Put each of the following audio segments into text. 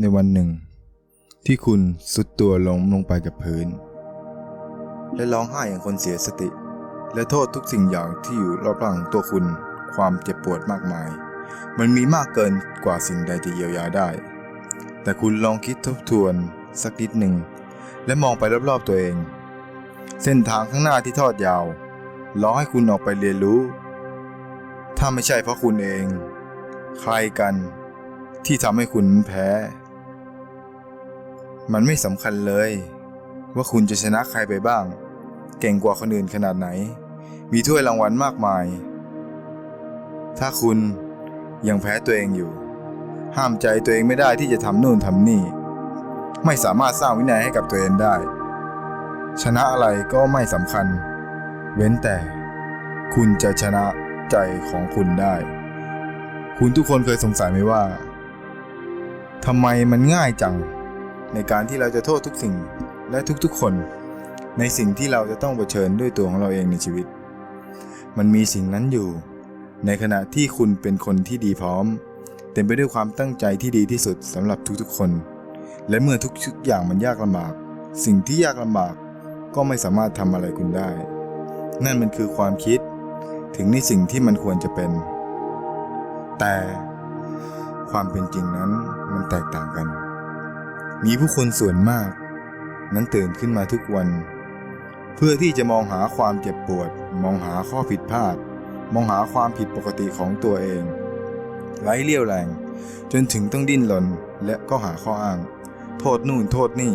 ในวันหนึ่ง ที่คุณสุดตัวลงลงไปกับพื้น และร้องไห้อย่างคนเสียสติ และโทษทุกสิ่งอย่างที่อยู่รอบข้างตัวคุณ ความเจ็บปวดมากมาย มันมีมากเกินกว่าสิ่งใดจะเยียวยาได้ แต่คุณลองคิดทบทวนสักนิดหนึ่ง และมองไปรอบๆตัวเอง เส้นทางข้างหน้าที่ทอดยาวรอให้คุณออกไปเรียนรู้ ถ้าไม่ใช่เพราะคุณเอง ใครกัน ที่ทำให้คุณแพ้ มันไม่สำคัญเลย ว่าคุณจะชนะใครไปบ้าง เก่งกว่าคนอื่นขนาดไหน มีถ้วยรางวัลมากมาย ถ้าคุณยังแพ้ตัวเองอยู่ ห้ามใจตัวเองไม่ได้ที่จะทำนู่นทำนี่ ไม่สามารถสร้างวินัยให้กับตัวเองได้ ชนะอะไรก็ไม่สำคัญ เว้นแต่ คุณจะชนะใจของคุณได้ คุณทุกคนเคยสงสัยไหมว่า ทำไมมันง่ายจัง ในการที่เราจะโทษทุกสิ่งและทุกๆคน ในสิ่งที่เราจะต้องเผชิญด้วยตัวของเราเองในชีวิต มันมีสิ่งนั้นอยู่ ในขณะที่คุณเป็นคนที่ดีพร้อม เต็มไปด้วยความตั้งใจที่ดีที่สุดสำหรับทุกๆคน และเมื่อทุกๆอย่างมันยากลำบาก สิ่งที่ยากลำบากก็ไม่สามารถทำอะไรคุณได้ นั่นมันคือความคิดถึงในสิ่งที่มันควรจะเป็น แต่ ความเป็นจริงนั้นมันแตกต่างกัน มีผู้คนส่วนมาก นั้นตื่นขึ้นมาทุกวัน เพื่อที่จะมองหาความเจ็บปวด มองหาข้อผิดพลาด มองหาความผิดปกติของตัวเองไร้เลี่ยวแรง จนถึงต้องดิ้นรนและก็หาข้ออ้าง โทษนู่นโทษนี่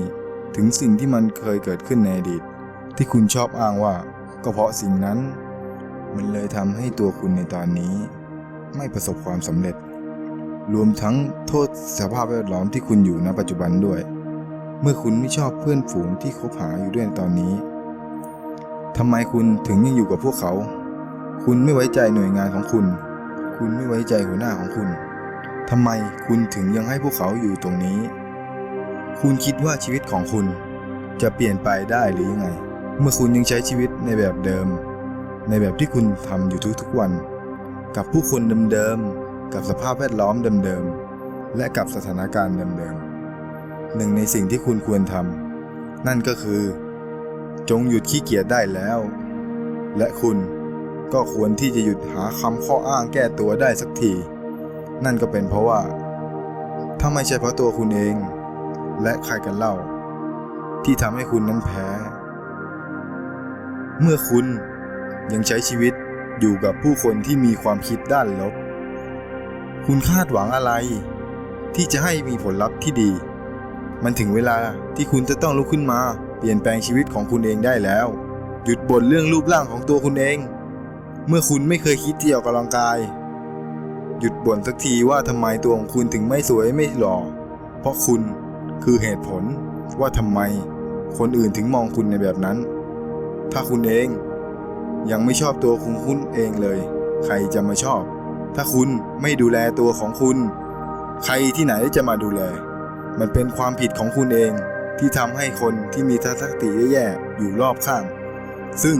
ถึงสิ่งที่มันเคยเกิดขึ้นในอดีต ที่คุณชอบอ้างว่า ก็เพราะสิ่งนั้น มันเลยทำให้ตัวคุณในตอนนี้ ไม่ประสบความสำเร็จ รวมทั้งโทษสภาพแวดล้อมที่คุณอยู่ณปัจจุบันด้วย เมื่อคุณไม่ชอบเพื่อนฝูงที่คบหาอยู่ด้วยในตอนนี้ทำไมคุณถึงยังอยู่กับพวกเขา คุณไม่ไว้ใจหน่วยงานของคุณ คุณไม่ไว้ใจหัวหน้าของคุณทำไมคุณถึงยังให้พวกเขาอยู่ตรงนี้ คุณคิดว่าชีวิตของคุณ จะเปลี่ยนไปได้หรือยังไง เมื่อคุณยังใช้ชีวิตในแบบเดิม ในแบบที่คุณทำอยู่ทุกๆวัน กับผู้คนเดิมๆ กับสภาพแวดล้อมเดิมๆ และกับสถานการณ์เดิมๆ หนึ่งในสิ่งที่คุณควรทำนั่นก็คือ จงหยุดขี้เกียจได้แล้ว และคุณก็ควรที่จะหยุดหาคำข้ออ้างแก้ตัวได้สักที นั่นก็เป็นเพราะว่า ถ้าไม่ใช่เพราะตัวคุณเอง และใครกันเล่า ที่ทำให้คุณนั้นแพ้ เมื่อคุณยังใช้ชีวิตอยู่กับผู้คนที่มีความคิดด้านลบ คุณคาดหวังอะไร ที่จะให้มีผลลัพธ์ที่ดี มันถึงเวลาที่คุณจะต้องลุกขึ้นมา เปลี่ยนแปลงชีวิตของคุณเองได้แล้ว หยุดบ่นเรื่องรูปร่างของตัวคุณเอง เมื่อคุณไม่เคยคิดที่ออกกำลังกาย หยุดบ่นสักทีว่าทำไมตัวของคุณถึงไม่สวยไม่หล่อ เพราะคุณคือเหตุผลว่าทำไมคนอื่นถึงมองคุณในแบบนั้น ถ้าคุณเองยังไม่ชอบตัวของคุณเองเลย ใครจะมาชอบ ถ้าคุณไม่ดูแลตัวของคุณ ใครที่ไหนจะมาดูแล มันเป็นความผิดของคุณเองที่ทำให้คนที่มีทัศนคติแย่ๆอยู่รอบข้าง ซึ่ง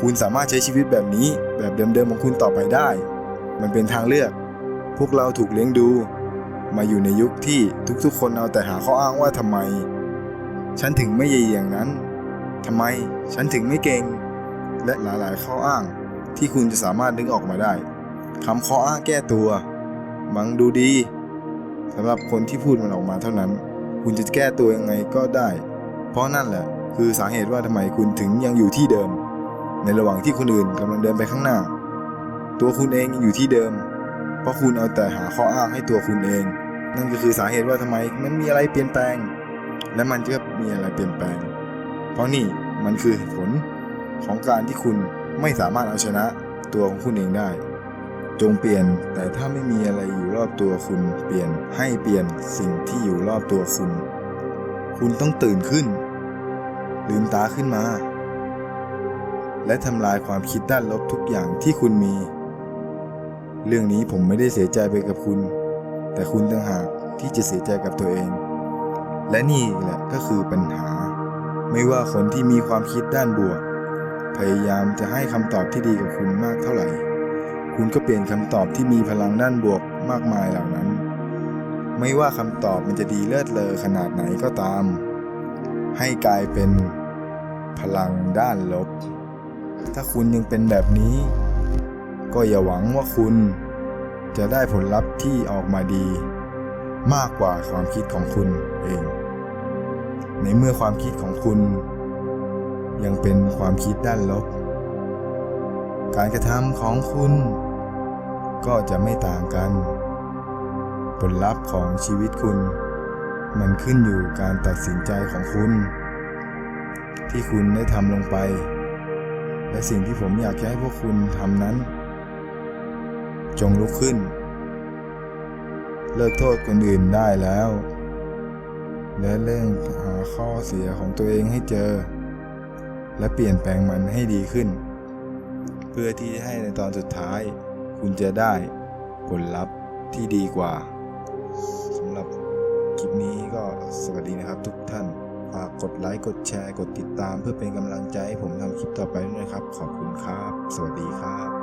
คุณสามารถใช้ชีวิตแบบนี้แบบเดิมๆของคุณต่อไปได้ มันเป็นทางเลือก พวกเราถูกเลี้ยงดู มาอยู่ในยุคที่ทุกๆ คนเอาแต่หาข้ออ้างว่าทำไม ฉันถึงไม่ใหญ่อย่างนั้นทำไมฉันถึงไม่เก่ง และหลายๆ ข้ออ้างที่คุณจะสามารถนึกออกมาได้ คำข้ออ้างแก้ตัว มังดูดีสำหรับคนที่พูดมันออกมาเท่านั้น คุณจะแก้ตัวยังไงก็ได้ เพราะนั่นแหละ คือสาเหตุว่าทำไมคุณถึงยังอยู่ที่เดิม ในระหว่างที่คนอื่นกำลังเดินไปข้างหน้า ตัวคุณเองยังอยู่ที่เดิม เพราะคุณเอาแต่หาข้ออ้างให้ตัวคุณเอง นั่นก็คือสาเหตุว่าทำไมมันมีอะไรเปลี่ยนแปลง และมันก็มีอะไรเปลี่ยนแปลง เพราะนี่มันคือผลของการที่คุณไม่สามารถเอาชนะตัวของคุณเองได้ จงเปลี่ยน แต่ถ้าไม่มีอะไรอยู่รอบตัวคุณ เปลี่ยนให้เปลี่ยนสิ่งที่อยู่รอบตัวคุณ คุณต้องตื่นขึ้น ลืมตาขึ้นมา และทำลายความคิดด้านลบทุกอย่างที่คุณมี เรื่องนี้ผมไม่ได้เสียใจไปกับคุณ แต่คุณต่างหากที่จะเสียใจกับตัวเอง และนี่แหละก็คือปัญหา ไม่ว่าคนที่มีความคิดด้านบวก พยายามจะให้คำตอบที่ดีกับคุณมากเท่าไหร่ คุณก็เปลี่ยนคำตอบที่มีพลังด้านบวกมากมายเหล่านั้น ไม่ว่าคำตอบมันจะดีเลิศเลอขนาดไหนก็ตาม ให้กลายเป็นพลังด้านลบ ถ้าคุณยังเป็นแบบนี้ ก็อย่าหวังว่าคุณจะได้ผลลัพธ์ที่ออกมาดี มากกว่าความคิดของคุณเอง ในเมื่อความคิดของคุณ ยังเป็นความคิดด้านลบ การกระทำของคุณ ก็จะไม่ต่างกัน ผลลัพธ์ของชีวิตคุณ มันขึ้นอยู่การตัดสินใจของคุณ ที่คุณได้ทำลงไป และสิ่งที่ผมอยากให้พวกคุณทำนั้น จงลุกขึ้น เลิกโทษคนอื่นได้แล้ว และเร่งหาข้อเสียของตัวเองให้เจอ และเปลี่ยนแปลงมันให้ดีขึ้น เพื่อที่จะให้ในตอนสุดท้าย คุณจะได้ผลลัพธ์ที่ดีกว่าสำหรับคลิปนี้ก็สวัสดีนะครับทุกท่านฝากกดไลค์กดแชร์กดติดตาม เพื่อเป็นกำลังใจให้ผมทำคลิปต่อไปด้วยนะครับ ขอบคุณครับ สวัสดีครับ